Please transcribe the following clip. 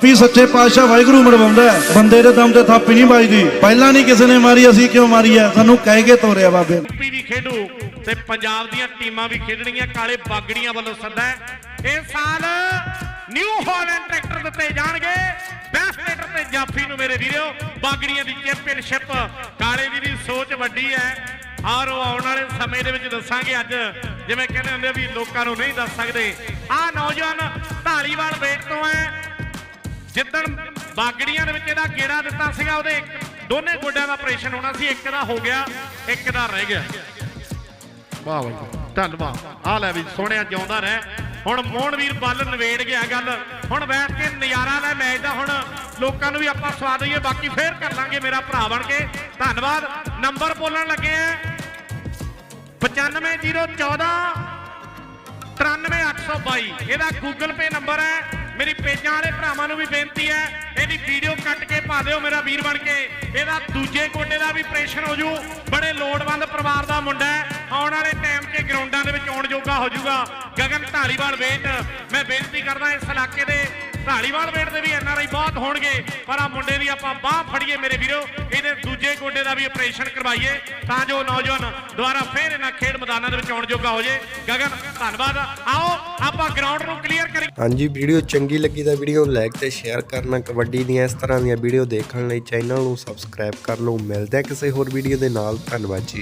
ਥਾਪੀ ਸੱਚੇ ਪਾਤਸ਼ਾਹ ਵਾਹਿਗੁਰੂ ਮਰਵਾਉਂਦਾ ਹੈ। ਬੰਦੇ ਦੇ ਦਮ ਤੇ ਥਾਪੀ ਨਹੀਂ ਵੱਜਦੀ। ਪਹਿਲਾਂ ਨਹੀਂ ਕਿਸੇ ਨੇ ਮਾਰੀ, ਅਸੀਂ ਕਿਉਂ ਮਾਰੀ ਹੈ? ਸਾਨੂੰ ਕਹਿ ਕੇ ਤੋਰਿਆ ਬਾਬੇ ਨੇ। ਵੀ ਖੇਡੂ ਤੇ ਪੰਜਾਬ ਦੀਆਂ ਟੀਮਾਂ ਵੀ ਖੇਡਣਗੀਆਂ ਕਾਲੇ ਬਾਗੜੀਆਂ ਵੱਲੋਂ ਸੱਦਾ ਹੈ। ਸਾਲ ਨਿਊ ਹਾਲੈਂਡ ਟਰੈਕਟਰ ਦਿੱਤੇ ਜਾਣਗੇ। ਬੈਸਟ ਟਰੈਕਟਰ ਤੇ ਜਾਫੀ ਨੂੰ ਮੇਰੇ ਵੀਰੋ, ਬਾਗੜੀਆਂ ਦੀ ਚੈਂਪੀਅਨਸ਼ਿਪ ਕਾਲੇ ਦੀ ਦੀ ਸੋਚ ਵੱਡੀ ਹੈ। ਔਰ ਉਹ ਆਉਣ ਵਾਲੇ ਸਮੇਂ ਦੇ ਵਿੱਚ ਦੱਸਾਂਗੇ ਅੱਜ। ਜਿਵੇਂ ਕਹਿੰਦੇ ਹੁੰਦੇ ਵੀ ਲੋਕਾਂ ਨੂੰ ਨਹੀਂ ਦੱਸ ਸਕਦੇ। ਆ ਨੌਜਵਾਨ ਜਿੱਦਣ ਬਾਗੜੀਆਂ ਦੇ ਵਿੱਚ ਇਹਦਾ ਗੇੜਾ ਦਿੱਤਾ ਸੀਗਾ, ਉਹਦੇ ਦੋਨੇ ਗੋਡਿਆਂ ਦਾ ਆਪਰੇਸ਼ਨ ਹੋਣਾ ਸੀ, ਇੱਕ ਦਾ ਹੋ ਗਿਆ, ਇੱਕ ਦਾ ਰਹਿ ਗਿਆ। ਵਾਹ ਵਾਹ ਧੰਨਵਾਦ। ਆ ਲੈ ਵੀ ਸੋਹਣਿਆ ਜਿਉਂਦਾ ਰਹਿ। ਹੁਣ ਮੋਹਨਵੀਰ ਬੱਲ ਨਵੇੜ ਗਿਆ ਗੱਲ। ਹੁਣ ਬੈਠ ਕੇ ਨਜ਼ਾਰਾ ਲੈ ਮੈਚ ਦਾ, ਹੁਣ ਲੋਕਾਂ ਨੂੰ ਵੀ ਆਪਾਂ ਸਵਾ ਦਈਏ, ਬਾਕੀ ਫੇਰ ਕਰ ਲਾਂਗੇ ਮੇਰਾ ਭਰਾ ਬਣ ਕੇ। ਧੰਨਵਾਦ। ਨੰਬਰ ਬੋਲਣ ਲੱਗੇ ਆ। 95014 93822 ਇਹਦਾ ਗੂਗਲ ਪੇ ਨੰਬਰ ਹੈ। ਮੇਰੀ ਪੇਜਾਂ ਵਾਲੇ ਭਰਾਵਾਂ ਨੂੰ ਵੀ ਬੇਨਤੀ ਹੈ, ਇਹਦੀ ਵੀਡੀਓ ਕੱਟ ਕੇ ਪਾ ਦਿਓ ਮੇਰਾ ਵੀਰ ਬਣ ਕੇ। ਇਹਦਾ ਦੂਜੇ ਗੋਡੇ ਦਾ ਵੀ ਆਪਰੇਸ਼ਨ ਹੋ ਜੂ। ਬੜੇ ਲੋੜਵੰਦ ਪਰਿਵਾਰ ਦਾ ਮੁੰਡਾ ਹੈ। ਆਉਣ ਵਾਲੇ ਟਾਈਮ 'ਚ ਗਰਾਊਂਡਾਂ ਦੇ ਵਿੱਚ ਆਉਣ ਜੋਗਾ ਹੋ ਜਾਊਗਾ ਗਗਨ ਢਾਲੀਵਾਲ ਵੇਟ। ਮੈਂ ਬੇਨਤੀ ਕਰਦਾ ਇਸ ਇਲਾਕੇ ਦੇ ਢਾਲੀਵਾਲ ਵੇਟ ਦੇ ਵੀ ਐਨਆਰਆਈ ਬਹੁਤ ਹੋਣਗੇ। ਪਰ ਆ ਮੁੰਡੇ ਦੀ ਆਪਾਂ ਬਾਹ ਫੜੀਏ ਮੇਰੇ ਵੀਰੋ। ਇਹਦੇ ਦੂਜੇ ਗੋਡੇ ਦਾ ਵੀ ਆਪਰੇਸ਼ਨ ਕਰਵਾਈਏ। ਤਾਂ ਜੋ ਨੌਜਵਾਨ ਦੁਬਾਰਾ ਮੈਦਾਨਾਂ ਦੇ ਵਿੱਚ ਆਉਣ ਜੋਗਾ ਹੋ ਜੇ। ਗਗਨ, ਧੰਨਵਾਦ। ਆਓ, ਆਪਾਂ ਗਰਾਊਂਡ ਨੂੰ ਕਲੀਅਰ ਕਰੀ ਹਾਂਜੀ, ਵੀਡੀਓ ਚੰਗੀ ਲੱਗੀ ਤਾਂ ਵੀਡੀਓ ਨੂੰ ਲਾਈਕ ਤੇ ਸ਼ੇਅਰ ਕਰਨਾ, ਕਬੱਡੀ ਦੀਆਂ ਇਸ ਤਰ੍ਹਾਂ ਦੀਆਂ ਵੀਡੀਓ ਦੇਖਣ ਲਈ ਚੈਨਲ ਨੂੰ ਸਬਸਕ੍ਰਾਈਬ ਕਰ ਲਓ। ਮਿਲਦੇ ਹਾਂ ਕਿਸੇ ਹੋਰ ਵੀਡੀਓ ਦੇ ਨਾਲ। ਧੰਨਵਾਦ ਜੀ।